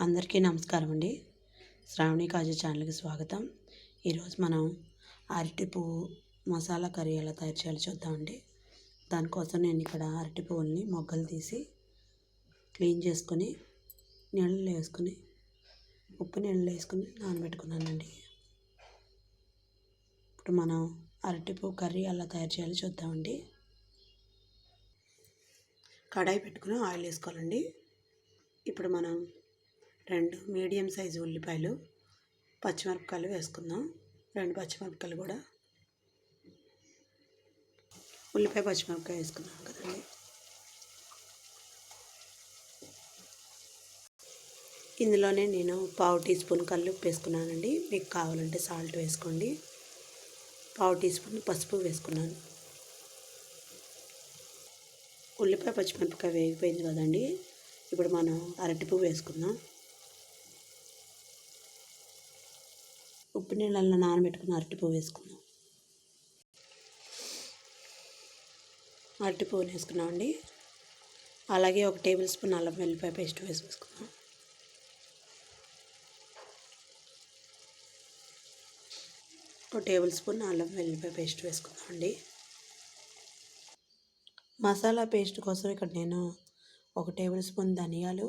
అందరికీ నమస్కారం అండి. శ్రావణి కాజు ఛానల్కి స్వాగతం. ఈరోజు మనం అరటి పువ్వు మసాలా కర్రీ ఎలా తయారు చేయాలో చూద్దామండి దానికోసం నేను ఇక్కడ అరటి పువ్వుల్ని మొగ్గలు తీసి క్లీన్ చేసుకొని నీళ్ళలో వేసుకొని ఉప్పు నీళ్ళలో వేసుకుని నానబెట్టుకున్నానండి. ఇప్పుడు మనం అరటి పువ్వు కర్రీ ఎలా తయారు చేయాలో చూద్దామండి కడాయి పెట్టుకుని ఆయిల్ వేసుకోవాలండి. ఇప్పుడు మనం రెండు మీడియం సైజు ఉల్లిపాయలు పచ్చిమిరపకాయలు వేసుకుందాం. రెండు పచ్చిమిరపకాయలు కూడా. ఉల్లిపాయ పచ్చిమిరపకాయ వేసుకున్నాం కదండి. ఇందులోనే నేను పావు టీ స్పూన్ కల్లుప్పు వేసుకున్నానండి. మీకు కావాలంటే సాల్ట్ వేసుకోండి. పావు టీ స్పూన్ పసుపు వేసుకున్నాను. ఉల్లిపాయ పచ్చిమిరపకాయ వేగిపోయింది కదండి. ఇప్పుడు మనం అరటిపువ్వు వేసుకుందాం. ఉప్పు నీళ్ళల్లో నానబెట్టుకుని అరటిపువ్వు వేసుకుందాం అరటిపువ్వుని వేసుకున్నామండి అలాగే ఒక టేబుల్ స్పూన్ అల్లం వెల్లిపాయ పేస్ట్ వేసుకుందాం ఒక టేబుల్ స్పూన్ అల్లం వెల్లిపాయ పేస్ట్ వేసుకుందామండి మసాలా పేస్ట్ కోసం ఇక్కడ నేను ఒక టేబుల్ స్పూన్ ధనియాలు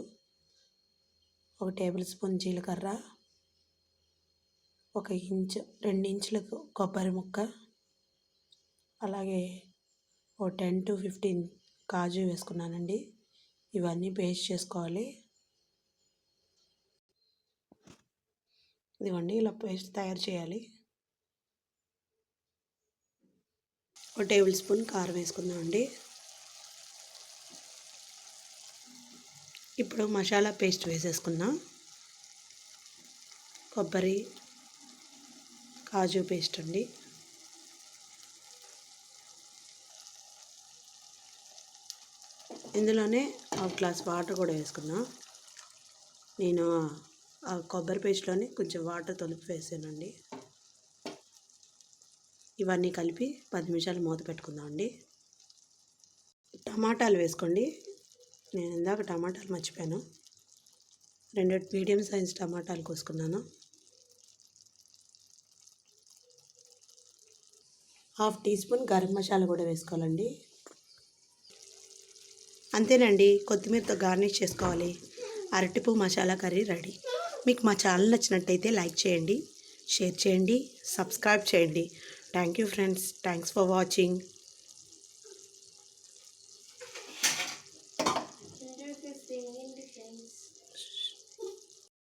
ఒక టేబుల్ స్పూన్ జీలకర్ర ఒక ఇంచు రెండు ఇంచులకు కొబ్బరి ముక్క అలాగే ఓ టెన్ టు ఫిఫ్టీన్ కాజు వేసుకున్నానండి. ఇవన్నీ పేస్ట్ చేసుకోవాలి. ఇదిగోండి ఇలా పేస్ట్ తయారు చేయాలి. ఒక టేబుల్ స్పూన్ కారం వేసుకుందామండి. ఇప్పుడు మసాలా పేస్ట్ వేసేసుకుందాం. కొబ్బరి కాజు పేస్ట్ అండి. ఇందులోనే హాఫ్ గ్లాస్ వాటర్ కూడా వేసుకున్నా. నేను ఆ కొబ్బరి పేస్ట్లోనే కొంచెం వాటర్ తొలిపి వేసానండి. ఇవన్నీ కలిపి పది నిమిషాలు మూత పెట్టుకుందామండి టమాటాలు వేసుకోండి. నేను ఇందాక టమాటాలు మర్చిపోయాను. రెండు మీడియం సైజ్ టమాటాలు కోసుకున్నాను. Half teaspoon garam masala కూడా వేసుకోవాలండి. అంతేనండి కొత్తిమీరతో గార్నిష్ చేసుకోవాలి. అరటిపూ మసాలా కర్రీ రెడీ. మీకు మా ఛానల్ నచ్చినట్టయితే లైక్ చేయండి షేర్ చేయండి సబ్స్క్రైబ్ చేయండి. Thank you friends thanks for watching.